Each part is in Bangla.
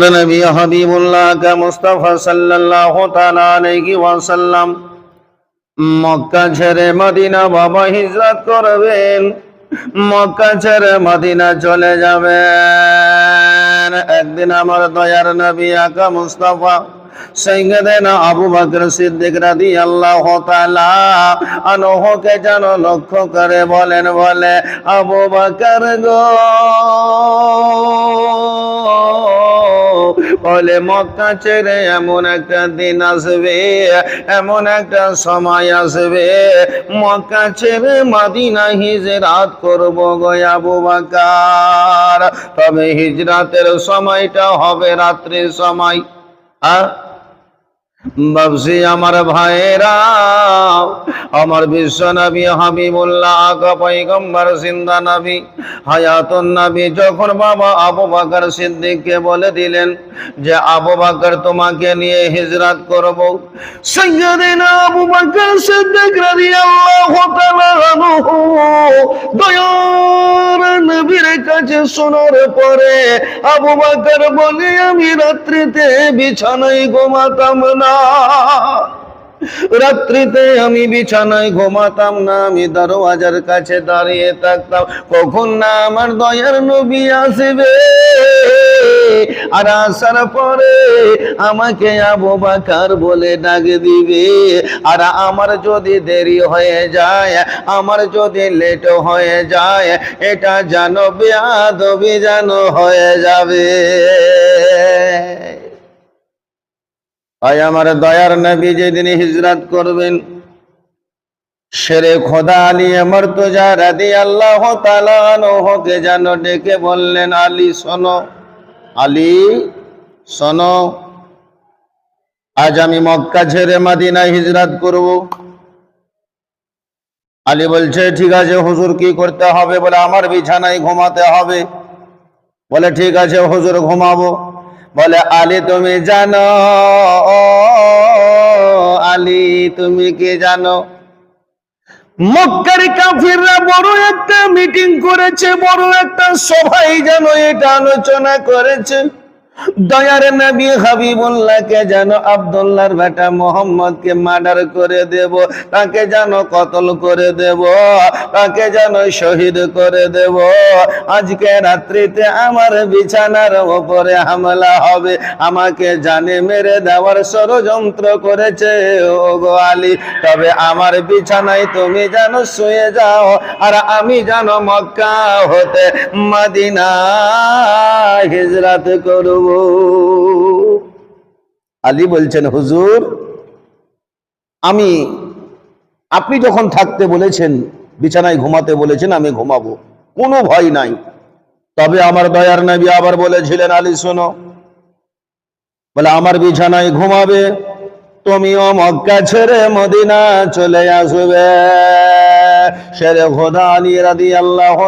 আমার নবী হাবিবুল্লাহ মুস্তাফা সাল্লাল্লাহু তাআলা আলাইহি ওয়াসাল্লাম মক্কা ছেড়ে মদিনা বাবা হিজরত করবেন মক্কা ছেড়ে মদিনা চলে যাবেন একদিন আমার দয়ার নবী আকা মুস্তাফা সৈয়দেনা আবু বকর সিদ্দিক রাদিয়াল্লাহু তাআলা আনহুকে যেন লক্ষ্য করে বলেন বলে আবু বকর গো বলে মক্কা ছেড়ে এমন একটা দিন আসবে, এমন একটা সময় আসবে। মক্কা ছেড়ে মাদিনা হিজরাত করব গো আবু বকর। তবে হিজরাতের সময়টা হবে রাত্রের সময়। আ? বাবসি আমার ভাইরা আমার বিশ্ব নবী হাবিবুল্লাহ, আকা পয়গম্বর সিন্দা নবী, হায়াতুন নবী, যখন বাবা আবু বকর সিদ্দিককে বলে দিলেন যে, আবু বকর, তোমাকে নিয়ে করব। আবু বকর সিদ্দিক রাদিয়াল্লাহু তাআলা দয়ার নবীর কাছে শোনার পরে আবু বকর বলে, আমি রাত্রিতে বিছানায় ঘুমাতাম না। রাত্রিতে আমি বিছানায় ঘুমাতাম না, আমি দরওয়াজার কাছে দাঁড়িয়ে থাকতাম। কখন না আমার দয়ার নবী আসবে? আর আসার পরে আমাকে আবু বাকার বলে ডাক দিবে। আর আমার যদি দেরি হয়ে যায়, আমার যদি লেট হয়ে যায়, এটা জানো, বেয়াদবি জানো হয়ে যাবে। আয় আমার দয়ার নবী যেদিন হিজরত করবেন শেরে খোদা আলী আমার তো যা রাদি আল্লাহ তালাকে যেন ডেকে বললেন, আলী, শোনো আলী, শোনো, আজ আমি মক্কা ছেড়ে মাদিনা হিজরত করব। আলী বলছে, ঠিক আছে, হুজুর কি করতে হবে? বলে, আমার বিছানায় ঘুমাতে হবে। বলে, ঠিক আছে, হুজুর, ঘুমাবো। বলে, আলী, তুমি জানো? আলী, তুমি কি জানো? মক্কার কাফিররা বড় একটা মিটিং করেছে, বড় একটা সভাই যেন এটা আলোচনা করেছে। দয়ার নবী হাবিবুল্লাহকে যেন আব্দুল্লাহর বেটা মার্ডার করে দেব, তাকে যেন কতল করে দেব, তাকে যেন শহীদ করে দেব। আজকে রাত্রিতে আমার বিছানার ওপরে হামলা হবে, আমাকে জানে মেরে দেওয়ার ষড়যন্ত্র করেছে ও গো আলী। তবে আমার বিছানায় তুমি যেন শুয়ে যাও, আর আমি যেন মক্কা হতে মদিনা হিজরাত করব। আলী বলছেন, হুজুর, আমি, আপনি যখন থাকতে বলেছেন, বিছানায় ঘুমাতে বলেছেন, আমি ঘুমাবো। কোনো ভয় নাই। তবে আমার দয়ার নবী আবার বলেছিলেন, আলী, শোনো। বলে, আমার বিছানায় ঘুমাবে, তুমিও মক্কা ছেড়ে মদিনা চলে আসবে। শেরে খোদা আলী রাদি আল্লাহ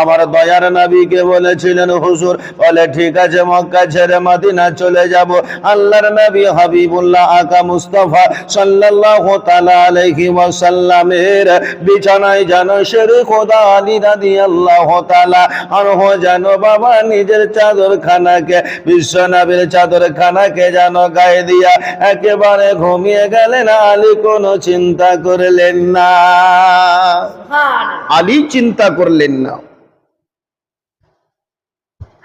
আমার দয়ার নবীকে বলেছিলেন, হুজুর, বলে, ঠিক আছে, মক্কা ছেড়ে মদিনা চলে যাব। আল্লাহর নবী হাবিবুল্লাহ আকা মুস্তাফা তাআলা আলাইহি ওয়াসাল্লামের বিছানায় যেন খোদা আলী রাদি আল্লাহ তাআলা আনহু, যেন বাবা নিজের চাদর খানাকে বিশ্ব নবীর চাদর খানাকে যেন গায়ে দিয়া একেবারে ঘুমিয়ে গেলেন। আলী কোনো চিন্তা করলেন না। আলী চিন্তা করলেন না।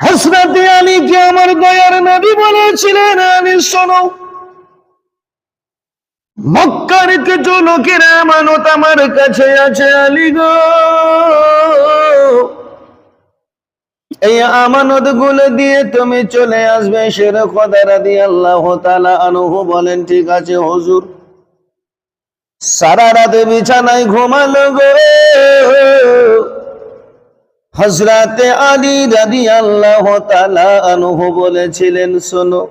হসরতে আলীকে আমার দয়ার নবী বলেছিলেন, আলী শোনো। মক্কার কিছু লোকের আমানত আমার কাছে আছে, আলী গো। এই আমানতগুলো দিয়ে তুমি চলে আসবে সেরকম দিয়ে আল্লাহ তালা আনহু বলেন, ঠিক আছে হুজুর। সারা রাতে বিছানায় ঘুমালো গো। হজরাতে আলী রাদি আল্লাহ আনহু বলেছিলেন, শোনো,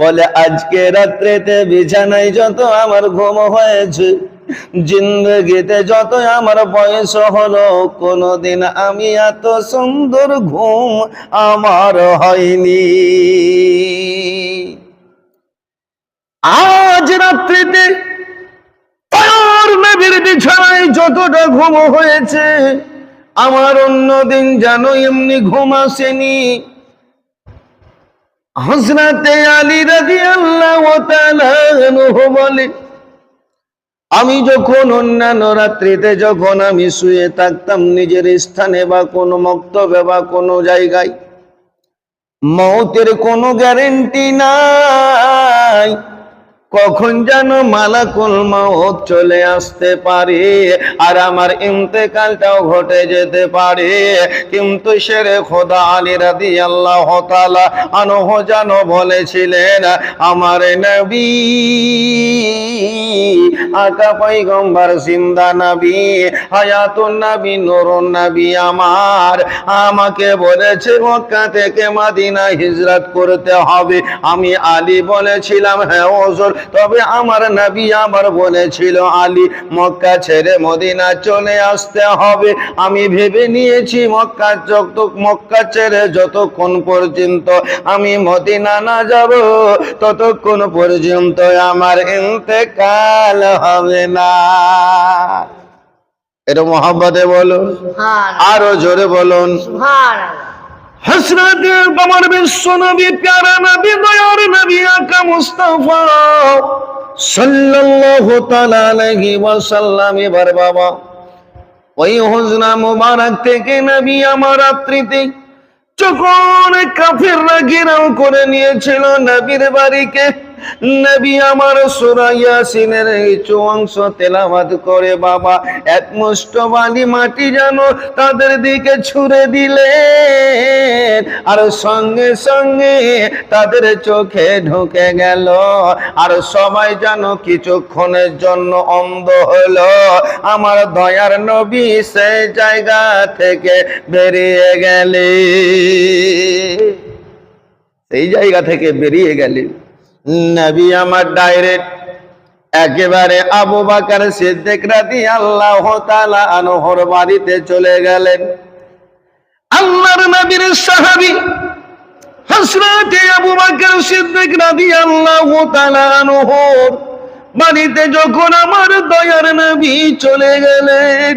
বলে আজকে রাত্রেতে বিছানায় যত আমার ঘুম হয়েছে, জিন্দগিতে যত আমার বয়স হলো, কোনদিন আমি এত সুন্দর ঘুম আমার হয়নি। আজ রাত্রিতে তার নবীর বিছানায় যতটা ঘুম হয়েছে, আমার অন্য দিন যেন এমনি ঘুম আসেনি। আলী রাজি আল্লাহ বলে, আমি যখন অন্যান্য রাত্রিতে যখন আমি শুয়ে থাকতাম, নিজের স্থানে বা কোনো মক্তবে বা কোনো জায়গায়, মৌতের কোনো গ্যারেন্টি নাই। কখন যেন মালাকুল মাউত চলে আসতে পারে, আর আমার ইন্তেকালটাও ঘটে যেতে পারে। কিন্তু সেরে খোদা আলী রাদি আল্লাহ আনহ যেন বলেছিলেন, আমার নবী, আকা পৈগম্বর সিন্দা নবী, হায়াতুন নবী, নুরুন নবী আমার, আমাকে বলেছে মক্কা থেকে মাদিনা হিজরত করতে হবে। আমি আলী বলেছিলাম হ্যাঁ ওজোর তবে আমার নবী আমার বলেছিল আলী মক্কা ছেড়ে মদিনা চলে আসতে হবে। আমি ভেবে নিয়েছি মক্কা যত মক্কা ছেড়ে যতক্ষণ পর্যন্ত আমি মদিনা না যাব ততক্ষণ পর্যন্ত আমার ইন্তেকাল হবে না। এটা মোহাম্মদে বলুন আরও জোরে বলুন। হসরত আমার বিশ্ব নবী, প্যারা নবী, দয়ার নবী, আকা মুস্তাফা। সাল্লাল্লাহু তাআলা আলাইহি ওয়াসাল্লাম, এবার বাবা, ওই হুজরা মুবারক থেকে নবী আমার রাত্রিতে যখন কাফিররা ঘেরাও করে নিয়েছিল নবীর বাড়িকে নবী আমার সূরা ইয়াসিনের কিছু অংশ তেলাওয়াত করে, বাবা, এক মুষ্ট বালি মাটি যেন তাদের দিকে ছুঁড়ে দিলেন। আর সঙ্গে সঙ্গে তাদের চোখে ঢুকে গেল, আর সবাই যেন কিছুক্ষণের জন্য অন্ধ হলো। আমার দয়ার নবী সেই জায়গা থেকে বেরিয়ে গেলে সেই জায়গা থেকে বেরিয়ে গেলেন। নবী আমার ডাইরেক্ট একেবারে আবু বাকার সিদ্দিক রাদি আল্লাহ তাআলা আনহর বাড়িতে চলে গেলেন। আল্লাহর নবীর সাহাবী হযরত আবু বকর সিদ্দিক রাদিয়াল্লাহু তাআলা আনহুর বাড়িতে যখন আমার দয়ার নবী চলে গেলেন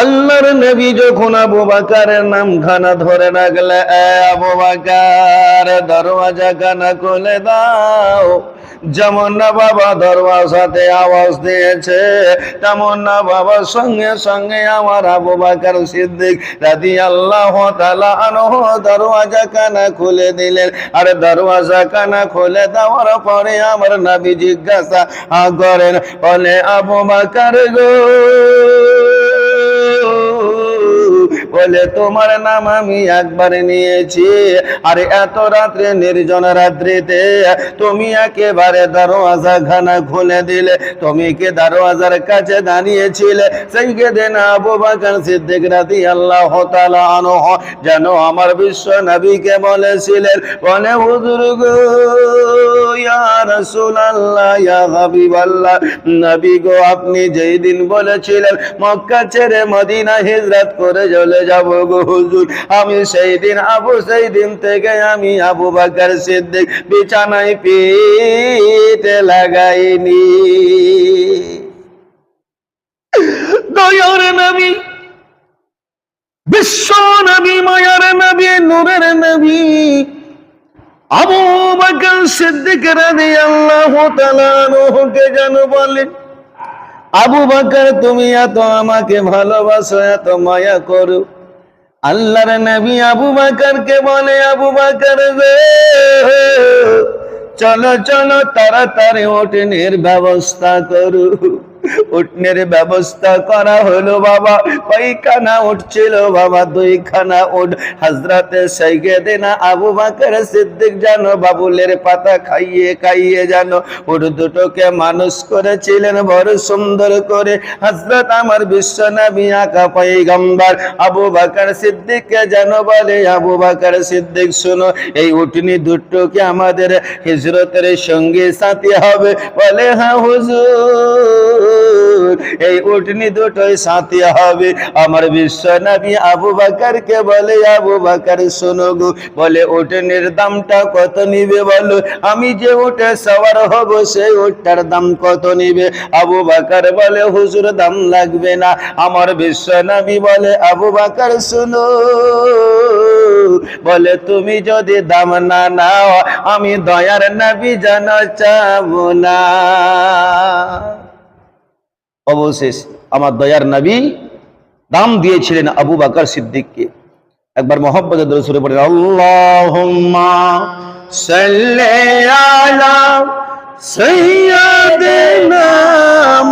আল্লাহর নবী যখন আবু বাকারের নাম খানা ধরে রাখলে, "এ আবু বাকার, দরওয়াজা খানা খুলে দাও। যেমন না বাবা দরওয়াজাতে আওয়াজ দিয়েছে, তেমন না বাবার সঙ্গে সঙ্গে আমার আবু বাকার সিদ্দিক রাদি আল্লাহ তালা আনহ দরওয়াজা কানা খুলে দিলেন। আর দরওয়াজা কানা খুলে দেওয়ার পরে আমার নবী জিজ্ঞাসা করেন, বলে আবু বাকার গো বলে, তোমার নাম আমি একবার নিয়েছি। আর এত রাত্রে নির্জন রাত্রিতে তুমি একেবারে দরওয়াজা খানা খুলে দিলে। তুমি কি দরওয়াজার কাছে দাঁড়িয়েছিলে? সেই কে দিন আবু বাকর সিদ্দিক রাদি আল্লাহ আনহ যেন আমার বিশ্ব নবীকে বলেছিলেন, বলে হুজুর গো লাগাইনি। বিশ্ব নবী মায়ার নবী নূরের নবী আবু বকর সিদ্দিক রাদিয়াল্লাহু তাআলা আনহুকে যেন বলেন আবু বকর তুমি এত আমাকে ভালোবাসো, এত মায়া করো। আল্লাহর নবী আবু বকরকে বলে আবু বকর রে, চলো চলো, তাড়াতাড়ি ওঠেনের ব্যবস্থা করো। উঠনের ব্যবস্থা করা হলো বাবা। কয়খানা উঠছিল বাবা, দুইখানা উঠ। হাজরাতে সাইকে দেনা আবু বাকর সিদ্দিক জানো বাবুলের পাতা খাইয়ে খাইয়ে জানো উঠ দুটোকে মানুষ করেছিলেন, বড় সুন্দর করে। হাজরত আমার বিশ্ব নবী আকা পৈগম্বর আবু বাকর সিদ্দিককে যেন বলে, আবু বাকর সিদ্দিক, শোনো, এই উঠনি দুটোকে আমাদের হিজরতের সঙ্গে সাথী হবে। বলে হ্যাঁ হুজুর। এই উঠনি দুটোই সাথী হবে। আমার বিশ্ব নবী আবু বাকারকে বলে, আবু বাকার, শোনো গো, বলে, উঠনির দামটা কত নিবে বলো? আমি যে উঠে সবার হব, সেই উঠটার দাম কত নিবে? আবু বাকার বলে, হুজুর, দাম লাগবে না। আমার বিশ্ব নবী বলে, আবু বাকার, শোনো। বলে, তুমি যদি দাম না নাও, আমি দয়ার নবী যেন চাবো না। অবশেষ আমার দয়ার নবী দাম দিয়েছিলেন আবু বাকর সিদ্দিককে। একবার মোহাম্মদ রসুরে পড়েন আল্লাহুম্মা মোহাম্মদ আলা সাইয়্যিদিনা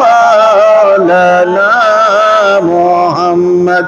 মাওলানা মুহাম্মদ